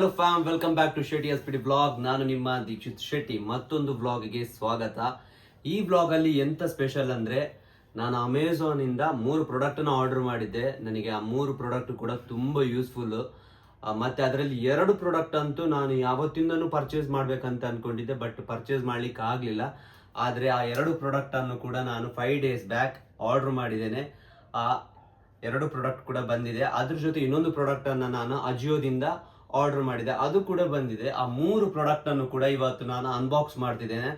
Hello fam welcome back to Shetty's blog ನಾನು ನಿಮ್ಮ ದೀಕ್ಷಿತ್ ಶೆಟ್ಟಿ. ಮತ್ತೊಂದು ಬ್ಲಾಗ್ಗೆ ಸ್ವಾಗತ. ಈ ಬ್ಲಾಗ್ ಅಲ್ಲಿ ಎಂತ ಸ್ಪೆಷಲ್ ಅಂದ್ರೆ, ನಾನು ಅಮೆಝಾನ್ ಇಂದ ಮೂರು ಪ್ರಾಡಕ್ಟ್ನ ಆರ್ಡರ್ ಮಾಡಿದ್ದೆ. ನನಗೆ ಆ ಮೂರು ಪ್ರಾಡಕ್ಟ್ ಕೂಡ ತುಂಬಾ ಯೂಸ್ಫುಲ್ ಮತ್ತೆ ಅದರಲ್ಲಿ ಎರಡು ಪ್ರಾಡಕ್ಟ್ ಅಂತೂ ನಾನು ಯಾವತ್ತಿಂದನೂ ಪರ್ಚೇಸ್ ಮಾಡ್ಬೇಕಂತ ಅನ್ಕೊಂಡಿದ್ದೆ ಬಟ್ ಪರ್ಚೇಸ್ ಮಾಡ್ಲಿಕ್ಕೆ ಆಗ್ಲಿಲ್ಲ. ಆದ್ರೆ ಆ ಎರಡು ಪ್ರಾಡಕ್ಟ್ ಅನ್ನು ಕೂಡ ನಾನು ಫೈವ್ ಡೇಸ್ ಬ್ಯಾಕ್ ಆರ್ಡರ್ ಮಾಡಿದ್ದೇನೆ. ಆ, ಎರಡು ಪ್ರಾಡಕ್ಟ್ ಕೂಡ ಬಂದಿದೆ. ಅದ್ರ ಜೊತೆ ಇನ್ನೊಂದು ಪ್ರಾಡಕ್ಟ್ ಅನ್ನ ನಾನು ಅಜಿಯೋದಿಂದ ಆರ್ಡರ್ ಮಾಡಿದೆ. ಅದು ಕೂಡ ಬಂದಿದೆ. ಆ ಮೂರು ಪ್ರಾಡಕ್ಟನ್ನು ಕೂಡ ಇವತ್ತು ನಾನು ಅನ್ಬಾಕ್ಸ್ ಮಾಡ್ತಿದ್ದೇನೆ.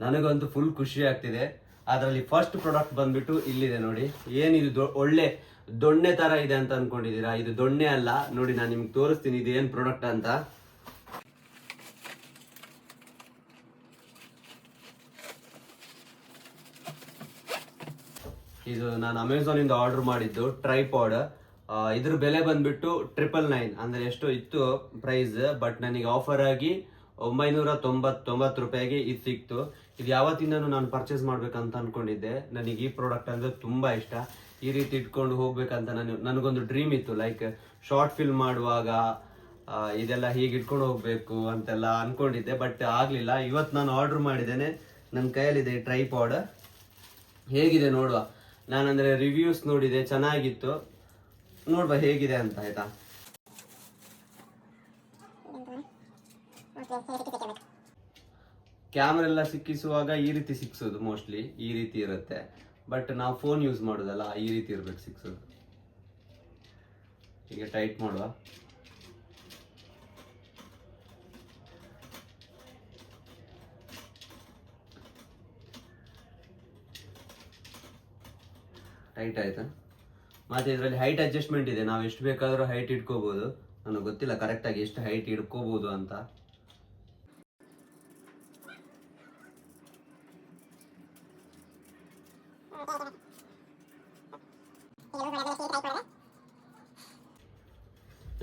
ನನಗಂತೂ ಫುಲ್ ಖುಷಿ ಆಗ್ತಿದೆ. ಅದರಲ್ಲಿ ಫಸ್ಟ್ ಪ್ರಾಡಕ್ಟ್ ಬಂದ್ಬಿಟ್ಟು ಇಲ್ಲಿದೆ ನೋಡಿ. ಏನಿದು ಒಳ್ಳೆ ದೊಣ್ಣೆ ತರ ಇದೆ ಅಂತ ಅಂದ್ಕೊಂಡಿದ್ದೀರಾ ಇದು ದೊಣ್ಣೆ ಅಲ್ಲ. ನೋಡಿ, ನಾನು ನಿಮ್ಗೆ ತೋರಿಸ್ತೀನಿ ಇದು ಏನು ಪ್ರಾಡಕ್ಟ್ ಅಂತ. ಇದು ನಾನು ಅಮೆಝಾನಿಂದ ಆರ್ಡರ್ ಮಾಡಿದ್ದು ಟ್ರೈಪಾಡ್ ಇದ್ರ ಬೆಲೆ ಬಂದ್ಬಿಟ್ಟು ಟ್ರಿಪಲ್ ನೈನ್ ಅಂದ್ರೆ ಎಷ್ಟು ಇತ್ತು ಪ್ರೈಸ್ ಬಟ್ ನನಗೆ ಆಫರ್ ಆಗಿ ಒಂಬೈನೂರ ತೊಂಬತ್ತೊಂಬತ್ತು ರೂಪಾಯಿಗೆ ಇದು ಸಿಕ್ತು. ಇದು ಯಾವತ್ತಿಂದನೂ ನಾನು ಪರ್ಚೇಸ್ ಮಾಡ್ಬೇಕಂತ ಅನ್ಕೊಂಡಿದ್ದೆ. ನನಗೆ ಈ ಪ್ರಾಡಕ್ಟ್ ಅಂದ್ರೆ ತುಂಬಾ ಇಷ್ಟ. ಈ ರೀತಿ ಇಟ್ಕೊಂಡು ಹೋಗ್ಬೇಕಂತ ನಾನು ನನಗೊಂದು ಡ್ರೀಮ್ ಇತ್ತು. ಲೈಕ್ ಶಾರ್ಟ್ ಫಿಲ್ಮ್ ಮಾಡುವಾಗ ಇದೆಲ್ಲ ಹೀಗೆ ಇಟ್ಕೊಂಡು ಹೋಗ್ಬೇಕು ಅಂತೆಲ್ಲ ಅನ್ಕೊಂಡಿದ್ದೆ ಬಟ್ ಆಗ್ಲಿಲ್ಲ. ಇವತ್ತು ನಾನು ಆರ್ಡರ್ ಮಾಡಿದ್ದೇನೆ. ನನ್ನ ಕೈಯಲ್ಲಿದೆ ಟ್ರೈಪಾಡ್ ಹೇಗಿದೆ ನೋಡುವ. ನಾನಂದ್ರೆ ರಿವ್ಯೂಸ್ ನೋಡಿದೆ, ಚೆನ್ನಾಗಿತ್ತು. ನೋಡುವ ಹೇಗಿದೆ ಅಂತ ಆಯ್ತಾ? ಕ್ಯಾಮ್ರಾ ಎಲ್ಲ ಸಿಕ್ಕಿಸುವಾಗ ಈ ರೀತಿ ಸಿಕ್ಸೋದು ಮೋಸ್ಟ್ಲಿ ಈ ರೀತಿ ಇರುತ್ತೆ. ಬಟ್ ನಾವು ಫೋನ್ ಯೂಸ್ ಮಾಡೋದಲ್ಲ ಈ ರೀತಿ ಇರ್ಬೇಕು ಸಿಕ್ಸೋದು. ಈಗ ಟೈಟ್ ಮಾಡುವ. ಟೈಟ್ ಆಯ್ತಾ? ಮತ್ತೆ ಇದರಲ್ಲಿ ಹೈಟ್ ಅಡ್ಜಸ್ಟ್ಮೆಂಟ್ ಇದೆ. ನಾವು ಎಷ್ಟು ಬೇಕಾದರೂ ಹೈಟ್ ಇಟ್ಕೋಬಹುದು ನನಗೆ ಗೊತ್ತಿಲ್ಲ ಕರೆಕ್ಟಾಗಿ ಎಷ್ಟು ಹೈಟ್ ಇಟ್ಕೋಬಹುದು ಅಂತ.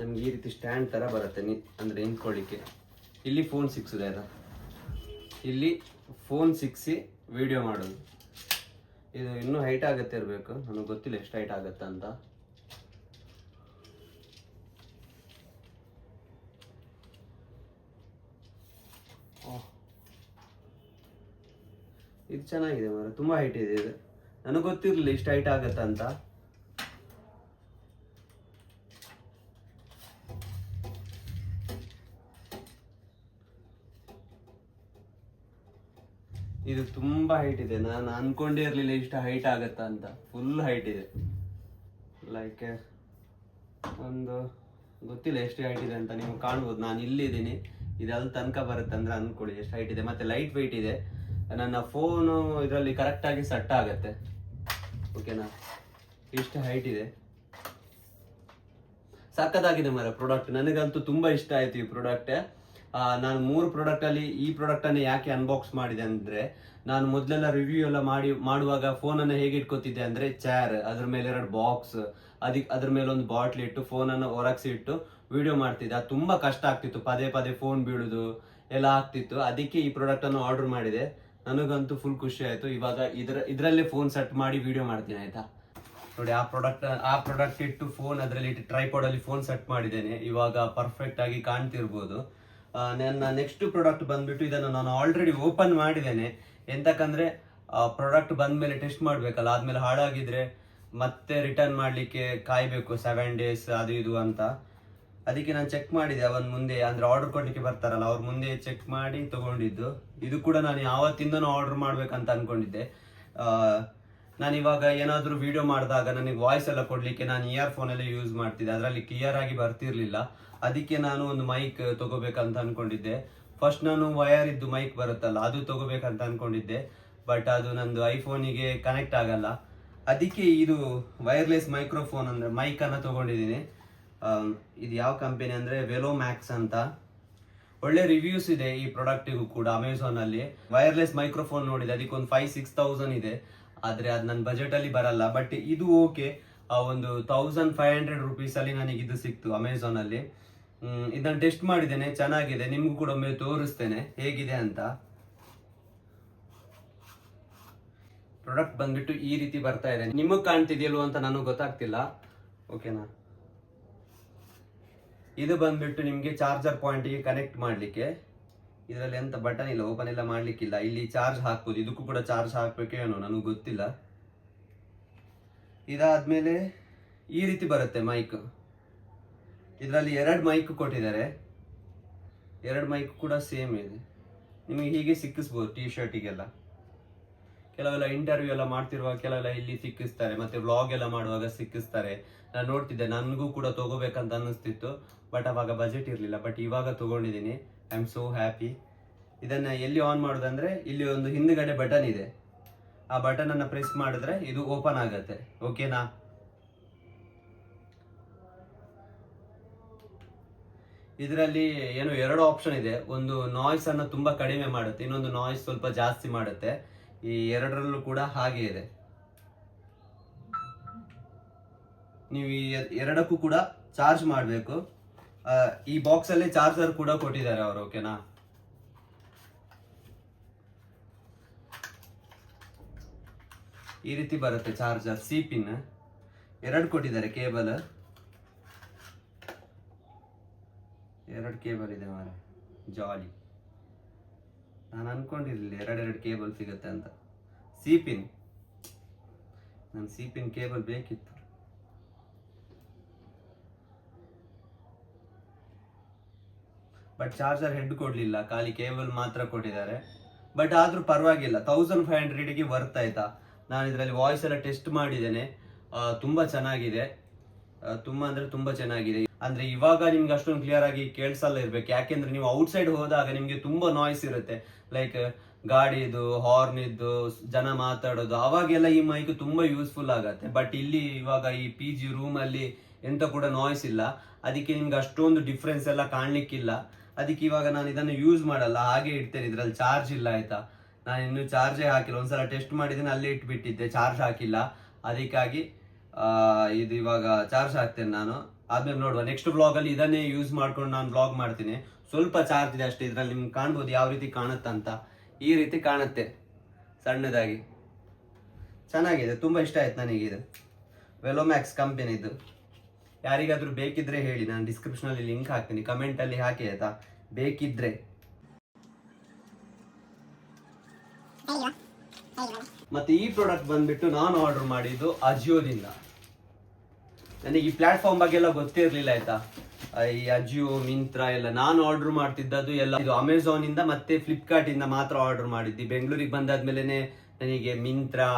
ನಮ್ಗೆ ಈ ರೀತಿ ಸ್ಟ್ಯಾಂಡ್ ತರ ಬರುತ್ತೆ ನಿ ಅಂದ್ರೆ ನಿಂತ್ಕೊಳ್ಳಿಕ್ಕೆ. ಇಲ್ಲಿ ಫೋನ್ ಸಿಕ್ಸಿದೆ ಆಯಿತಾ ಇಲ್ಲಿ ಫೋನ್ ಸಿಕ್ಸಿ ವಿಡಿಯೋ ಮಾಡೋದು. ಇದು ಇನ್ನೂ ಹೈಟ್ ಆಗುತ್ತೆ ಇರಬೇಕು. ನನಗೆ ಗೊತ್ತಿಲ್ಲ ಎಷ್ಟು ಹೈಟ್ ಆಗತ್ತೆ ಅಂತ. ಇದು ಚೆನ್ನಾಗಿದೆ ಮರ ತುಂಬಾ ಹೈಟ್ ಇದೆ ಇದು. ನನಗೆ ಗೊತ್ತಿರಲಿಲ್ಲ ಇಷ್ಟು ಹೈಟ್ ಆಗುತ್ತೆ ಅಂತ ಇದು ತುಂಬಾ ಹೈಟ್ ಇದೆ. ನಾನು ಅನ್ಕೊಂಡೇ ಇರಲಿಲ್ಲ ಇಷ್ಟು ಹೈಟ್ ಆಗತ್ತ ಅಂತ. ಫುಲ್ ಹೈಟ್ ಇದೆ. ಲೈಕ್ ಒಂದು ಗೊತ್ತಿಲ್ಲ ಎಷ್ಟು ಹೈಟ್ ಇದೆ ಅಂತ ನೀವು ಕಾಣ್ಬೋದು. ನಾನು ಇಲ್ಲಿದ್ದೀನಿ. ಇದೆಲ್ಲ ತನಕ ಬರುತ್ತೆ ಅಂದ್ರೆ ಅನ್ಕೊಳ್ಳಿ ಎಷ್ಟು ಹೈಟ್ ಇದೆ. ಮತ್ತೆ ಲೈಟ್ ವೆಯ್ಟ್ ಇದೆ. ನನ್ನ ಫೋನು ಇದರಲ್ಲಿ ಕರೆಕ್ಟಾಗಿ ಸೆಟ್ ಆಗತ್ತೆ. ಓಕೆನಾ ಇಷ್ಟು ಹೈಟ್ ಇದೆ. ಸಕ್ಕತ್ತಾಗಿದೆ ಮರ ಪ್ರಾಡಕ್ಟ್ ನನಗಂತೂ ತುಂಬಾ ಇಷ್ಟ ಆಯ್ತು ಈ ಪ್ರಾಡಕ್ಟ್ ನಾನು ಮೂರು ಪ್ರಾಡಕ್ಟಲ್ಲಿ ಈ ಪ್ರಾಡಕ್ಟನ್ನು ಯಾಕೆ ಅನ್ಬಾಕ್ಸ್ ಮಾಡಿದೆ ಅಂದರೆ, ನಾನು ಮೊದಲೆಲ್ಲ ರಿವ್ಯೂ ಎಲ್ಲ ಮಾಡಿ, ಮಾಡುವಾಗ ಫೋನ್ ಅನ್ನು ಹೇಗೆ ಇಟ್ಕೋತಿದ್ದೆ ಅಂದ್ರೆ ಚೇರ್ ಅದ್ರ ಮೇಲೆ ಎರಡು ಬಾಕ್ಸ್ ಅದಕ್ಕೆ ಅದ್ರ ಮೇಲೆ ಒಂದು ಬಾಟ್ಲ್ ಇಟ್ಟು ಫೋನ್ ಅನ್ನು ಹೊರಗ್ಸಿ ಇಟ್ಟು ವಿಡಿಯೋ ಮಾಡ್ತಿದ್ದೆ. ಅದು ತುಂಬಾ ಕಷ್ಟ ಆಗ್ತಿತ್ತು. ಪದೇ ಪದೇ ಫೋನ್ ಬೀಳೋದು ಎಲ್ಲ ಆಗ್ತಿತ್ತು. ಅದಕ್ಕೆ ಈ ಪ್ರಾಡಕ್ಟನ್ನು ಆರ್ಡರ್ ಮಾಡಿದೆ. ನನಗಂತೂ ಫುಲ್ ಖುಷಿ ಆಯಿತು. ಇವಾಗ ಇದರ, ಇದರಲ್ಲೇ ಫೋನ್ ಸೆಟ್ ಮಾಡಿ ವಿಡಿಯೋ ಮಾಡ್ತೀನಿ, ಆಯ್ತಾ? ನೋಡಿ, ಆ ಪ್ರಾಡಕ್ಟ್ ಆ ಪ್ರಾಡಕ್ಟ್ ಇಟ್ಟು ಫೋನ್ ಅದರಲ್ಲಿ ಇಟ್ಟು ಟ್ರೈಪಾಡ್ ಅಲ್ಲಿ ಫೋನ್ ಸೆಟ್ ಮಾಡಿದ್ದೇನೆ. ಇವಾಗ ಪರ್ಫೆಕ್ಟ್ ಆಗಿ ಕಾಣ್ತಿರ್ಬೋದು. ನನ್ನ ನೆಕ್ಸ್ಟ್ ಪ್ರಾಡಕ್ಟ್ ಬಂದ್ಬಿಟ್ಟು ಇದನ್ನು ನಾನು ಆಲ್ರೆಡಿ ಓಪನ್ ಮಾಡಿದ್ದೇನೆ. ಎಂತಕ್ಕಂದ್ರೆ ಪ್ರಾಡಕ್ಟ್ ಬಂದಮೇಲೆ ಟೆಸ್ಟ್ ಮಾಡಬೇಕಲ್ಲ ಆದ್ಮೇಲೆ ಹಾಳಾಗಿದ್ರೆ ಮತ್ತೆ ರಿಟರ್ನ್ ಮಾಡ್ಲಿಕ್ಕೆ ಕಾಯಬೇಕು ಸೆವೆನ್ ಡೇಸ್ ಅದು ಇದು ಅಂತ. ಅದಕ್ಕೆ ನಾನು ಚೆಕ್ ಮಾಡಿದೆ ಅವನ್ ಮುಂದೆ ಅಂದರೆ ಆರ್ಡರ್ ಕೊಡ್ಲಿಕ್ಕೆ ಬರ್ತಾರಲ್ಲ ಅವ್ರ ಮುಂದೆ ಚೆಕ್ ಮಾಡಿ ತಗೊಂಡಿದ್ದು. ಇದು ಕೂಡ ನಾನು ಯಾವತ್ತಿಂದನೂ ಆರ್ಡರ್ ಮಾಡಬೇಕಂತ ಅನ್ಕೊಂಡಿದ್ದೆ. ಆ, ನಾನು ಇವಾಗ ಏನಾದರೂ ವಿಡಿಯೋ ಮಾಡಿದಾಗ ನನಗೆ ವಾಯ್ಸ್ ಎಲ್ಲ ಕೊಡ್ಲಿಕ್ಕೆ ನಾನು ಇಯರ್ ಫೋನ್ ಎಲ್ಲ ಯೂಸ್ ಮಾಡ್ತಿದ್ದೆ. ಅದರಲ್ಲಿ ಕ್ಲಿಯರ್ ಆಗಿ ಬರ್ತಿರ್ಲಿಲ್ಲ. ಅದಕ್ಕೆ ನಾನು ಒಂದು ಮೈಕ್ ತಗೋಬೇಕಂತ ಅನ್ಕೊಂಡಿದ್ದೆ. ಫಸ್ಟ್ ನಾನು ವಯರ್ ಇದ್ದು ಮೈಕ್ ಬರುತ್ತಲ್ಲ ಅದು ತಗೋಬೇಕಂತ ಅನ್ಕೊಂಡಿದ್ದೆ. ಬಟ್ ಅದು ನಂದು ಐಫೋನಿಗೆ ಕನೆಕ್ಟ್ ಆಗಲ್ಲ. ಅದಕ್ಕೆ ಇದು ವೈರ್ಲೆಸ್ ಮೈಕ್ರೋಫೋನ್ ಅಂದ್ರೆ ಮೈಕನ್ನು ತಗೊಂಡಿದ್ದೀನಿ. ಇದು ಯಾವ ಕಂಪನಿ ಅಂದ್ರೆ ವೆಲೋ ಮ್ಯಾಕ್ಸ್ ಅಂತ. ಒಳ್ಳೆ ರಿವ್ಯೂಸ್ ಇದೆ ಈ ಪ್ರಾಡಕ್ಟಿಗೂ ಕೂಡ ಅಮೆಝಾನಲ್ಲಿ ವೈರ್ಲೆಸ್ ಮೈಕ್ರೋಫೋನ್ ನೋಡಿದೆ ಅದಕ್ಕೆ ಒಂದು ಫೈವ್ ಸಿಕ್ಸ್ ತೌಸಂಡ್ ಇದೆ. ಆದ್ರೆ ಅದು ನನ್ನ ಬಜೆಟ್ ಅಲ್ಲಿ ಬರಲ್ಲ. ಬಟ್ ಇದು ಓಕೆ ಒಂದು ತೌಸಂಡ್ ಫೈವ್ ಹಂಡ್ರೆಡ್ ರುಪೀಸಲ್ಲಿ ನನಗೆ ಇದು ಸಿಕ್ತು ಅಮೆಝಾನ್ ಅಲ್ಲಿ. ಹ್ಮ್, ಇದನ್ನ ಟೆಸ್ಟ್ ಮಾಡಿದ್ದೇನೆ, ಚೆನ್ನಾಗಿದೆ, ನಿಮಗೂ ಕೂಡ ಒಮ್ಮೆ ತೋರಿಸ್ತೇನೆ, ಹೇಗಿದೆ ಅಂತ. ಪ್ರಾಡಕ್ಟ್ ಬಂದ್ಬಿಟ್ಟು ಈ ರೀತಿ ಬರ್ತಾ ಇದೆ. ನಿಮಗೆ ಕಾಣ್ತಿದೆಯಲ್ವ ಅಂತ ನನಗೆ ಗೊತ್ತಾಗ್ತಿಲ್ಲ. ಓಕೆನಾ ಇದು ಬಂದ್ಬಿಟ್ಟು ನಿಮಗೆ ಚಾರ್ಜರ್ ಪಾಯಿಂಟಿಗೆ ಕನೆಕ್ಟ್ ಮಾಡಲಿಕ್ಕೆ. ಇದರಲ್ಲಿ ಎಂತ ಬಟನ್ ಇಲ್ಲ ಓಪನ್ ಎಲ್ಲ ಮಾಡಲಿಕ್ಕಿಲ್ಲ. ಇಲ್ಲಿ ಚಾರ್ಜ್ ಹಾಕ್ಬೋದು. ಇದಕ್ಕೂ ಕೂಡ ಚಾರ್ಜ್ ಹಾಕ್ಬೇಕೇನೋ ನನಗೆ ಗೊತ್ತಿಲ್ಲ. ಇದಾದ್ಮೇಲೆ ಈ ರೀತಿ ಬರುತ್ತೆ ಮೈಕ್ ಇದರಲ್ಲಿ ಎರಡು ಮೈಕ್ ಕೊಟ್ಟಿದ್ದಾರೆ. ಎರಡು ಮೈಕ್ ಕೂಡ ಸೇಮ್ ಇದೆ. ನಿಮಗೆ ಹೀಗೆ ಸಿಕ್ಕಿಸ್ಬೋದು ಟಿ ಶರ್ಟಿಗೆಲ್ಲ ಕೆಲವೆಲ್ಲ ಇಂಟರ್ವ್ಯೂ ಎಲ್ಲ ಮಾಡ್ತಿರುವಾಗ ಕೆಲವೆಲ್ಲ ಇಲ್ಲಿ ಸಿಕ್ಕಿಸ್ತಾರೆ, ಮತ್ತೆ ವ್ಲಾಗ್ ಎಲ್ಲ ಮಾಡುವಾಗ ಸಿಕ್ಕಿಸ್ತಾರೆ. ನಾನು ನೋಡ್ತಿದ್ದೆ, ನನಗೂ ಕೂಡ ತಗೋಬೇಕಂತ ಅನ್ನಿಸ್ತಿತ್ತು ಬಟ್ ಅವಾಗ ಬಜೆಟ್ ಇರಲಿಲ್ಲ. ಬಟ್ ಇವಾಗ ತೊಗೊಂಡಿದ್ದೀನಿ. ಐ ಆಮ್ ಸೋ ಹ್ಯಾಪಿ ಇದನ್ನು ಎಲ್ಲಿ ಆನ್ ಮಾಡೋದಂದರೆ, ಇಲ್ಲಿ ಒಂದು ಹಿಂದುಗಡೆ ಬಟನ್ ಇದೆ. ಆ ಬಟನನ್ನು ಪ್ರೆಸ್ ಮಾಡಿದ್ರೆ ಇದು ಓಪನ್ ಆಗುತ್ತೆ. ಓಕೆನಾ ಇದರಲ್ಲಿ ಏನು ಎರಡು ಆಪ್ಷನ್ ಇದೆ. ಒಂದು ನಾಯ್ಸ್ ಅನ್ನು ತುಂಬಾ ಕಡಿಮೆ ಮಾಡುತ್ತೆ, ಇನ್ನೊಂದು ನಾಯ್ಸ್ ಸ್ವಲ್ಪ ಜಾಸ್ತಿ ಮಾಡುತ್ತೆ. ಈ ಎರಡರಲ್ಲೂ ಕೂಡ ಹಾಗೆ ಇದೆ. ನೀವು ಈ ಎರಡಕ್ಕೂ ಕೂಡ ಚಾರ್ಜ್ ಮಾಡಬೇಕು. ಈ ಬಾಕ್ಸ್ ಅಲ್ಲಿ ಚಾರ್ಜರ್ ಕೂಡ ಕೊಟ್ಟಿದ್ದಾರೆ ಅವರು ಓಕೆನಾ ಈ ರೀತಿ ಬರುತ್ತೆ ಚಾರ್ಜರ್ ಸಿ ಪಿನ್ ಎರಡು ಕೊಟ್ಟಿದ್ದಾರೆ ಕೇಬಲ್ ಎರಡು ಕೇಬಲ್ ಇದೆ ಮಾರ ಜಾಲಿ. ನಾನು ಅಂದ್ಕೊಂಡಿರಲಿಲ್ಲ ಎರಡೆರಡು ಕೇಬಲ್ ಸಿಗುತ್ತೆ ಅಂತ. ಸಿ ಪಿನ್ ನನ್ನ ಸಿ ಪಿನ್ ಕೇಬಲ್ ಬೇಕಿತ್ತು. ಬಟ್ ಚಾರ್ಜರ್ ಹೆಡ್ ಕೊಡ್ಲಿಲ್ಲ, ಖಾಲಿ ಕೇಬಲ್ ಮಾತ್ರ ಕೊಟ್ಟಿದ್ದಾರೆ. ಬಟ್ ಆದರೂ ಪರವಾಗಿಲ್ಲ ತೌಸಂಡ್ ಫೈವ್ ಹಂಡ್ರೆಡಿಗೆ ವರ್ತ್ ಆಯ್ತಾ? ನಾನು ಇದರಲ್ಲಿ ವಾಯ್ಸ್ ಎಲ್ಲ ಟೆಸ್ಟ್ ಮಾಡಿದ್ದೇನೆ. ತುಂಬ ಚೆನ್ನಾಗಿದೆ. ತುಂಬಾ ಅಂದ್ರೆ ತುಂಬಾ ಚೆನ್ನಾಗಿದೆ. ಅಂದ್ರೆ ಇವಾಗ ನಿಮ್ಗೆ ಅಷ್ಟೊಂದು ಕ್ಲಿಯರ್ ಆಗಿ ಕೇಳಿಸಲ್ಲ ಇರ್ಬೇಕು. ಯಾಕೆಂದ್ರೆ ನೀವು ಔಟ್ಸೈಡ್ ಹೋದಾಗ ನಿಮ್ಗೆ ತುಂಬಾ ನಾಯ್ಸ್ ಇರುತ್ತೆ. ಲೈಕ್ ಗಾಡಿದು ಹಾರ್ನ್ ಇದ್ದು ಜನ ಮಾತಾಡೋದು, ಅವಾಗೆಲ್ಲ ಈ ಮೈಕ್ ತುಂಬಾ ಯೂಸ್ಫುಲ್ ಆಗತ್ತೆ. ಬಟ್ ಇಲ್ಲಿ ಇವಾಗ ಈ ಪಿ ಜಿ ರೂಮ್ ಅಲ್ಲಿ ಎಂತ ಕೂಡ ನಾಯ್ಸ್ ಇಲ್ಲ. ಅದಕ್ಕೆ ನಿಮ್ಗೆ ಅಷ್ಟೊಂದು ಡಿಫ್ರೆನ್ಸ್ ಎಲ್ಲ ಕಾಣಲಿಕ್ಕಿಲ್ಲ. ಅದಕ್ಕೆ ಇವಾಗ ನಾನು ಇದನ್ನು ಯೂಸ್ ಮಾಡಲ್ಲ. ಹಾಗೆ ಇಡ್ತೇನೆ. ಇದ್ರಲ್ಲಿ ಚಾರ್ಜ್ ಇಲ್ಲ ಆಯ್ತಾ? ನಾನು ಇನ್ನು ಚಾರ್ಜೇ ಹಾಕಿಲ್ಲ. ಒಂದ್ಸಲ ಟೆಸ್ಟ್ ಮಾಡಿದ್ದೇನೆ ಅಲ್ಲೇ ಇಟ್ಬಿಟ್ಟಿದ್ದೆ. ಚಾರ್ಜ್ ಹಾಕಿಲ್ಲ. ಅದಕ್ಕಾಗಿ ಇದು ಇವಾಗ ಚಾರ್ಜ್ ಹಾಕ್ತೇನೆ ನಾನು. ಆದ್ಮೇಲೆ ನೋಡುವ. ನೆಕ್ಸ್ಟ್ ಬ್ಲಾಗ್ ಅಲ್ಲಿ ಇದನ್ನೇ ಯೂಸ್ ಮಾಡ್ಕೊಂಡು ನಾನು ಬ್ಲಾಗ್ ಮಾಡ್ತೀನಿ. ಸ್ವಲ್ಪ ಚಾರ್ಜ್ ಇದೆ ಅಷ್ಟೇ. ಇದರಲ್ಲಿ ನಿಮ್ಗೆ ಕಾಣ್ಬೋದು ಯಾವ ರೀತಿ ಕಾಣುತ್ತಂತ ಈ ರೀತಿ ಕಾಣುತ್ತೆ. ಸಣ್ಣದಾಗಿ. ಚೆನ್ನಾಗಿದೆ. ತುಂಬ ಇಷ್ಟ ಆಯ್ತು ನನಗೆ ಇದು. ವೆಲೋಮ್ಯಾಕ್ಸ್ ಕಂಪನಿದು ಯಾರಿಗಾದರೂ ಬೇಕಿದ್ರೆ ಹೇಳಿ. ನಾನು ಡಿಸ್ಕ್ರಿಪ್ಷನ್ ಅಲ್ಲಿ ಲಿಂಕ್ ಹಾಕ್ತೀನಿ. ಕಮೆಂಟಲ್ಲಿ ಹಾಕಿ ಆಯ್ತಾ? ಬೇಕಿದ್ರೆ. ಮತ್ತೆ ಈ ಪ್ರಾಡಕ್ಟ್ ಬಂದ್ಬಿಟ್ಟು ನಾನು ಆರ್ಡರ್ ಮಾಡಿದ್ದು ಅಜಿಯೋದಿಂದ. ನನಗೆ ಈ ಪ್ಲಾಟ್ಫಾರ್ಮ್ ಬಗ್ಗೆ ಎಲ್ಲ ಗೊತ್ತಿರಲಿಲ್ಲ ಆಯ್ತಾ? ಆ, ಈ ಅಜಿಯೋ ಮಿಂತ್ರಾ ಎಲ್ಲ ನಾನು ಆರ್ಡರ್ ಮಾಡ್ತಿದ್ದದ್ದು ಎಲ್ಲ ಇದು ಅಮೆಝಾನಿಂದ ಮತ್ತೆ ಫ್ಲಿಪ್ಕಾರ್ಟ್ ಇಂದ ಮಾತ್ರ ಆರ್ಡರ್ ಮಾಡಿದ್ದು. ಬೆಂಗಳೂರಿಗೆ ಬಂದಾದ್ಮೇಲೆ ನನಗೆ ಮಿಂತ್ರಾ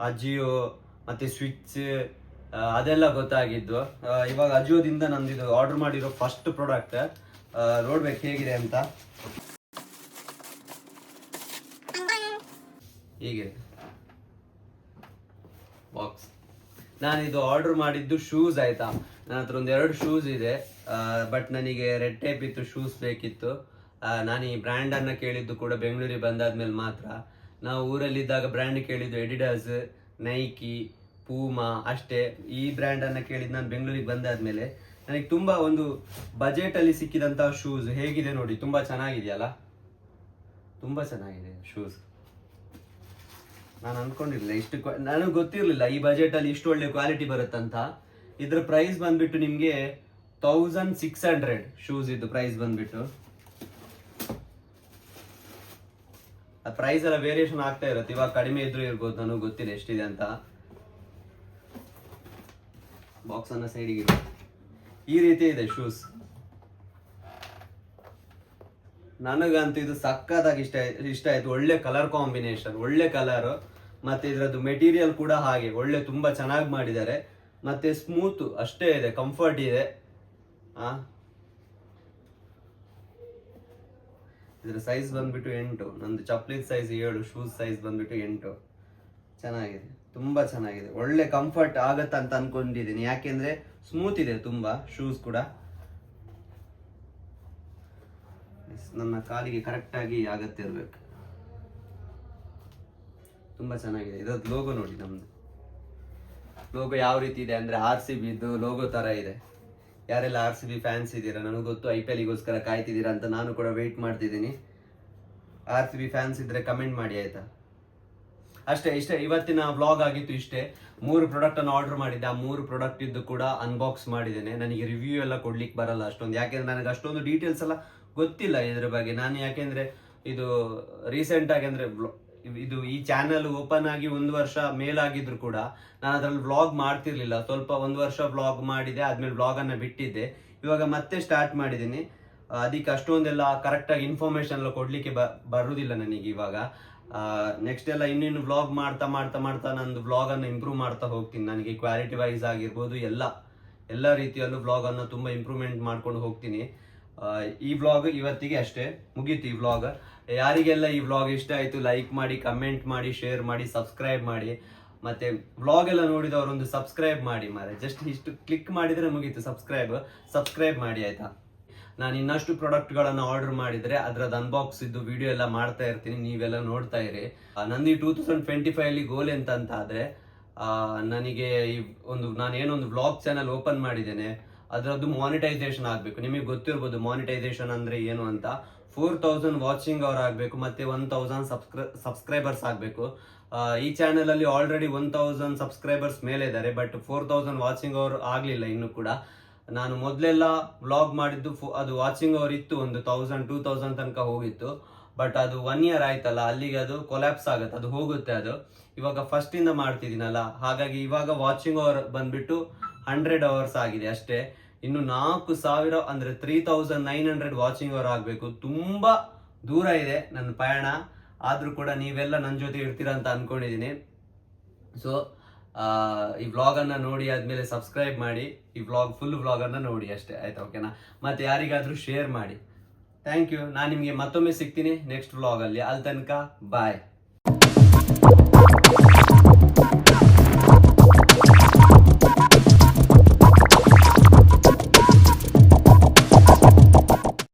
ಅಜಿಯೋ ಮತ್ತೆ ಸ್ವಿಚ್ ಅದೆಲ್ಲ ಗೊತ್ತಾಗಿದ್ದು. ಇವಾಗ ಅಜಿಯೋದಿಂದ ನಂದು ಇದು ಆರ್ಡರ್ ಮಾಡಿರೋ ಫಸ್ಟ್ ಪ್ರಾಡಕ್ಟ್ ನೋಡ್ಬೇಕು ಹೇಗಿದೆ ಅಂತ. ಹೀಗೆ. ಬಾಕ್ಸ್ ನಾನು ಇದು ಆರ್ಡರ್ ಮಾಡಿದ್ದು ಶೂಸ್ ಆಯ್ತಾ? ನನ್ನ ಹತ್ರ ಒಂದು ಶೂಸ್ ಇದೆ. ಬಟ್ ನನಗೆ ರೆಡ್ ಟೈಪ್ ಇತ್ತು ಶೂಸ್ ಬೇಕಿತ್ತು. ನಾನು ಈ ಬ್ರ್ಯಾಂಡ್ ಅನ್ನ ಕೇಳಿದ್ದು ಕೂಡ ಬೆಂಗಳೂರಿಗೆ ಬಂದಾದ್ಮೇಲೆ ಮಾತ್ರ. ನಾವು ಊರಲ್ಲಿದ್ದಾಗ ಬ್ರ್ಯಾಂಡ್ ಕೇಳಿದ್ದು ಎಡಿಡಾಸ್ ನೈಕಿ ಪೂಮಾ ಅಷ್ಟೇ. ಈ ಬ್ರ್ಯಾಂಡ್ ಅನ್ನ ಕೇಳಿದ್ದು ನಾನು ಬೆಂಗಳೂರಿಗೆ ಬಂದಾದ್ಮೇಲೆ ನನಗೆ ತುಂಬ ಒಂದು ಬಜೆಟ್ ಅಲ್ಲಿ ಸಿಕ್ಕಿದಂತಹ ಶೂಸ್ ಹೇಗಿದೆ ನೋಡಿ, ತುಂಬಾ ಚೆನ್ನಾಗಿದೆಯಲ್ಲ? ತುಂಬಾ ಚೆನ್ನಾಗಿದೆ ಶೂಸ್ ನಾನು ಅನ್ಕೊಂಡಿರ್ಲಿಲ್ಲ, ಇಷ್ಟು ನನಗೆ ಗೊತ್ತಿರಲಿಲ್ಲ, ಈ ಬಜೆಟ್ ಅಲ್ಲಿ ಇಷ್ಟು ಒಳ್ಳೆ ಕ್ವಾಲಿಟಿ ಬರುತ್ತಂತ. ಇದ್ರ ಪ್ರೈಸ್ ಬಂದ್ಬಿಟ್ಟು ನಿಮಗೆ ತೌಸಂಡ್ ಸಿಕ್ಸ್ ಹಂಡ್ರೆಡ್ ಶೂಸ್ ಇದ್ದು ಪ್ರೈಸ್ ಬಂದ್ಬಿಟ್ಟು. ಆ ಪ್ರೈಸ್ ಎಲ್ಲ ವೇರಿಯೇಷನ್ ಆಗ್ತಾ ಇರುತ್ತೆ, ಇವಾಗ ಕಡಿಮೆ ಇದ್ರೂ ಇರ್ಬೋದು, ನನಗೆ ಗೊತ್ತಿಲ್ಲ ಎಷ್ಟಿದೆ ಅಂತ. ಬಾಕ್ಸ್ ಅನ್ನ ಸೈಡಿಗೆ ಈ ರೀತಿ ಇದೆ ಶೂಸ್ ನನಗಂತೂ ಇದು ಸಕ್ಕತ್ತಾಗಿ ಇಷ್ಟ ಆಯ್ತು ಇಷ್ಟ ಆಯಿತು. ಒಳ್ಳೆ ಕಲರ್ ಕಾಂಬಿನೇಷನ್ ಒಳ್ಳೆ ಕಲರ್ ಮತ್ತೆ ಇದರದ್ದು ಮೆಟೀರಿಯಲ್ ಕೂಡ ಹಾಗೆ, ಒಳ್ಳೆ ತುಂಬ ಚೆನ್ನಾಗಿ ಮಾಡಿದ್ದಾರೆ. ಮತ್ತೆ ಸ್ಮೂತ್ ಅಷ್ಟೇ ಇದೆ ಕಂಫರ್ಟ್ ಇದೆ. ಹಾಂ ಇದರ ಸೈಜ್ ಬಂದ್ಬಿಟ್ಟು ಎಂಟು. ನಂದು ಚಪ್ಪಲಿದ ಸೈಜ್ ಏಳು ಶೂಸ್ ಸೈಜ್ ಬಂದ್ಬಿಟ್ಟು ಎಂಟು. ಚೆನ್ನಾಗಿದೆ, ತುಂಬ ಚೆನ್ನಾಗಿದೆ. ಒಳ್ಳೆ ಕಂಫರ್ಟ್ ಆಗತ್ತಂತ ಅನ್ಕೊಂಡಿದ್ದೀನಿ. ಯಾಕೆಂದ್ರೆ ಸ್ಮೂತ್ ಇದೆ ತುಂಬಾ ಶೂಸ್ ಕೂಡ. ನನ್ನ ಕಾಲಿಗೆ ಕರೆಕ್ಟಾಗಿ ಆಗತ್ತೆ ಇರಬೇಕು ತುಂಬಾ ಚೆನ್ನಾಗಿದೆ. ಇದ್ರದ್ದು ಲೋಗೋ ನೋಡಿ ನಮ್ಮದು ಲೋಗೋ ಯಾವ ರೀತಿ ಇದೆ ಅಂದ್ರೆ ಆರ್ ಸಿ ಬಿದ್ದು ಲೋಗೋ ತರ ಇದೆ. ಯಾರೆಲ್ಲ ಆರ್ ಸಿ ಬಿ ಫ್ಯಾನ್ಸ್ ಇದ್ದೀರಾ, ನನಗೆ ಗೊತ್ತು ಐ ಪಿ ಎಲ್ಗೋಸ್ಕರ ಕಾಯ್ತಿದ್ದೀರಾ ಅಂತ ನಾನು ಕೂಡ ವೆಯ್ಟ್ ಮಾಡ್ತಿದ್ದೀನಿ. ಆರ್ ಸಿ ಬಿ ಫ್ಯಾನ್ಸ್ ಇದ್ದರೆ ಕಮೆಂಟ್ ಮಾಡಿ, ಆಯಿತಾ? ಅಷ್ಟೇ, ಇಷ್ಟೇ, ಇವತ್ತಿನ ವ್ಲಾಗ್ ಆಗಿತ್ತು ಇಷ್ಟೇ. ಮೂರು ಪ್ರಾಡಕ್ಟನ್ನು ಆರ್ಡರ್ ಮಾಡಿದ್ದೆ. ಆ ಮೂರು ಪ್ರಾಡಕ್ಟ್ ಇದ್ದು ಕೂಡ ಅನ್ಬಾಕ್ಸ್ ಮಾಡಿದ್ದೇನೆ. ನನಗೆ ರಿವ್ಯೂ ಎಲ್ಲ ಕೊಡ್ಲಿಕ್ಕೆ ಬರಲ್ಲ ಅಷ್ಟೊಂದು. ಯಾಕೆಂದ್ರೆ ನನಗೆ ಅಷ್ಟೊಂದು ಡೀಟೇಲ್ಸ್ ಎಲ್ಲ ಗೊತ್ತಿಲ್ಲ ಇದ್ರ ಬಗ್ಗೆ. ನಾನು ಯಾಕೆಂದ್ರೆ ಇದು ರೀಸೆಂಟ್ ಆಗಿ ಅಂದ್ರೆ ಇದು ಈ ಚಾನೆಲ್ ಓಪನ್ ಆಗಿ ಒಂದು ವರ್ಷ ಮೇಲಾಗಿದ್ರು ಕೂಡ ನಾನು ಅದ್ರಲ್ಲಿ ವ್ಲಾಗ್ ಮಾಡ್ತಿರ್ಲಿಲ್ಲ. ಸ್ವಲ್ಪ ಒಂದು ವರ್ಷ ವ್ಲಾಗ್ ಮಾಡಿದೆ, ಆದ್ಮೇಲೆ ವ್ಲಾಗ್ ಅನ್ನ ಬಿಟ್ಟಿದ್ದೆ. ಇವಾಗ ಮತ್ತೆ ಸ್ಟಾರ್ಟ್ ಮಾಡಿದ್ದೀನಿ. ಅದಕ್ಕೆ ಅಷ್ಟೊಂದೆಲ್ಲ ಕರೆಕ್ಟಾಗಿ ಇನ್ಫಾರ್ಮೇಶನ್ ಎಲ್ಲ ಕೊಡ್ಲಿಕ್ಕೆ ಬ ಬರುವುದಿಲ್ಲ ನನಗೆ ಇವಾಗ. ನೆಕ್ಸ್ಟ್ ಎಲ್ಲ ಇನ್ನಿನ್ನು ವ್ಲಾಗ್ ಮಾಡ್ತಾ ಮಾಡ್ತಾ ಮಾಡ್ತಾ ನಂದು ವ್ಲಾಗ್ ಅನ್ನು ಇಂಪ್ರೂವ್ ಮಾಡ್ತಾ ಹೋಗ್ತೀನಿ. ನನಗೆ ಕ್ವಾಲಿಟಿ ವೈಸ್ ಆಗಿರ್ಬೋದು, ಎಲ್ಲ ಎಲ್ಲ ರೀತಿಯಲ್ಲೂ ವ್ಲಾಗ್ ಅನ್ನು ತುಂಬಾ ಇಂಪ್ರೂವ್ಮೆಂಟ್ ಮಾಡ್ಕೊಂಡು ಹೋಗ್ತೀನಿ. ಈ ವ್ಲಾಗ್ ಇವತ್ತಿಗೆ ಅಷ್ಟೇ. ಮುಗೀತು ಈ ವ್ಲಾಗ್ ಯಾರಿಗೆಲ್ಲ ಈ ವ್ಲಾಗ್ ಇಷ್ಟ ಆಯಿತು ಲೈಕ್ ಮಾಡಿ ಕಮೆಂಟ್ ಮಾಡಿ ಶೇರ್ ಮಾಡಿ ಸಬ್ಸ್ಕ್ರೈಬ್ ಮಾಡಿ. ಮತ್ತೆ ವ್ಲಾಗ್ ಎಲ್ಲ ನೋಡಿದವರು ಒಂದು ಸಬ್ಸ್ಕ್ರೈಬ್ ಮಾಡಿ ಮಾರೆ ಜಸ್ಟ್ ಇಷ್ಟು ಕ್ಲಿಕ್ ಮಾಡಿದ್ರೆ ಮುಗೀತು ಸಬ್ಸ್ಕ್ರೈಬ್ ಸಬ್ಸ್ಕ್ರೈಬ್ ಮಾಡಿ ಆಯಿತಾ? ನಾನು ಇನ್ನಷ್ಟು ಪ್ರಾಡಕ್ಟ್ಗಳನ್ನು ಆರ್ಡರ್ ಮಾಡಿದ್ರೆ ಅದರದ್ದು ಅನ್ಬಾಕ್ಸ್ ಇದ್ದು ವಿಡಿಯೋ ಎಲ್ಲ ಮಾಡ್ತಾ ಇರ್ತೀನಿ, ನೀವೆಲ್ಲ ನೋಡ್ತಾ ಇರಿ. Nandi two thousand twenty five ಅಲ್ಲಿ ಗೋಲ್ ಎಂತ ಆದ್ರೆ ನನಗೆ ಈ ಒಂದು, ನಾನು ಏನೊಂದು ವ್ಲಾಗ್ ಚಾನಲ್ ಓಪನ್ ಮಾಡಿದ್ದೇನೆ. ಅದರದ್ದು ಮಾನಿಟೈಸೇಷನ್ ಆಗಬೇಕು. ನಿಮಗೆ ಗೊತ್ತಿರ್ಬೋದು ಮಾನಿಟೈಸೇಷನ್ ಅಂದರೆ ಏನು ಅಂತ. ಫೋರ್ ತೌಸಂಡ್ ವಾಚಿಂಗ್ ಅವರ್ ಆಗಬೇಕು ಮತ್ತು ಒನ್ ತೌಸಂಡ್ ಸಬ್ಸ್ಕ್ರೈ ಸಬ್ಸ್ಕ್ರೈಬರ್ಸ್ ಆಗಬೇಕು. ಈ ಚಾನಲಲ್ಲಿ ಆಲ್ರೆಡಿ ಒನ್ ತೌಸಂಡ್ ಸಬ್ಸ್ಕ್ರೈಬರ್ಸ್ ಮೇಲೆ ಇದ್ದಾರೆ ಬಟ್ ಫೋರ್ ತೌಸಂಡ್ ವಾಚಿಂಗ್ ಅವರು ಆಗಲಿಲ್ಲ ಇನ್ನು ಕೂಡ. ನಾನು ಮೊದಲೆಲ್ಲ ವ್ಲಾಗ್ ಮಾಡಿದ್ದು ಫೋ- ಅದು ವಾಚಿಂಗ್ ಅವರ್ ಇತ್ತು ಒಂದು ತೌಸಂಡ್ ಟೂ ತೌಸಂಡ್ ತನಕ ಹೋಗಿತ್ತು. ಬಟ್ ಅದು ಒನ್ ಇಯರ್ ಆಯ್ತಲ್ಲ, ಅಲ್ಲಿಗೆ ಅದು ಕೊಲ್ಯಾಪ್ಸ್ ಆಗುತ್ತೆ, ಅದು ಹೋಗುತ್ತೆ ಅದು. ಇವಾಗ ಫಸ್ಟಿಂದ ಮಾಡ್ತಿದ್ದೀನಲ್ಲ, ಹಾಗಾಗಿ ಇವಾಗ ವಾಚಿಂಗ್ ಅವರ್ ಬಂದ್ಬಿಟ್ಟು ಹಂಡ್ರೆಡ್ ಅವರ್ಸ್ ಆಗಿದೆ ಅಷ್ಟೇ. ಇನ್ನು ನಾಲ್ಕು ಸಾವಿರ ಅಂದ್ರೆ three thousand nine hundred watching hour ಆಗಬೇಕು. ತುಂಬಾ ದೂರ ಇದೆ ನನ್ನ ಪಯಣ. ಆದ್ರೂ ಕೂಡ ನೀವೆಲ್ಲ ನನ್ನ ಜೊತೆ ಇರ್ತೀರಾ ಅಂತ ಅಂದ್ಕೊಂಡಿದ್ದೀನಿ ಸೊ ಈ ವ್ಲಾಗನ್ನು ನೋಡಿ ಆದ್ಮೇಲೆ ಸಬ್ಸ್ಕ್ರೈಬ್ ಮಾಡಿ. ಈ ವ್ಲಾಗ್ ಫುಲ್ ವ್ಲಾಗನ್ನು ನೋಡಿ ಅಷ್ಟೇ. ಆಯ್ತಾ ಓಕೆನಾ ಮತ್ತೆ ಯಾರಿಗಾದರೂ ಶೇರ್ ಮಾಡಿ. ಥ್ಯಾಂಕ್ ಯು ನಾನು ನಿಮಗೆ ಮತ್ತೊಮ್ಮೆ ಸಿಗ್ತೀನಿ ನೆಕ್ಸ್ಟ್ ವ್ಲಾಗಲ್ಲಿ ಅಲ್ಲಿ. ತನಕ ಬಾಯ್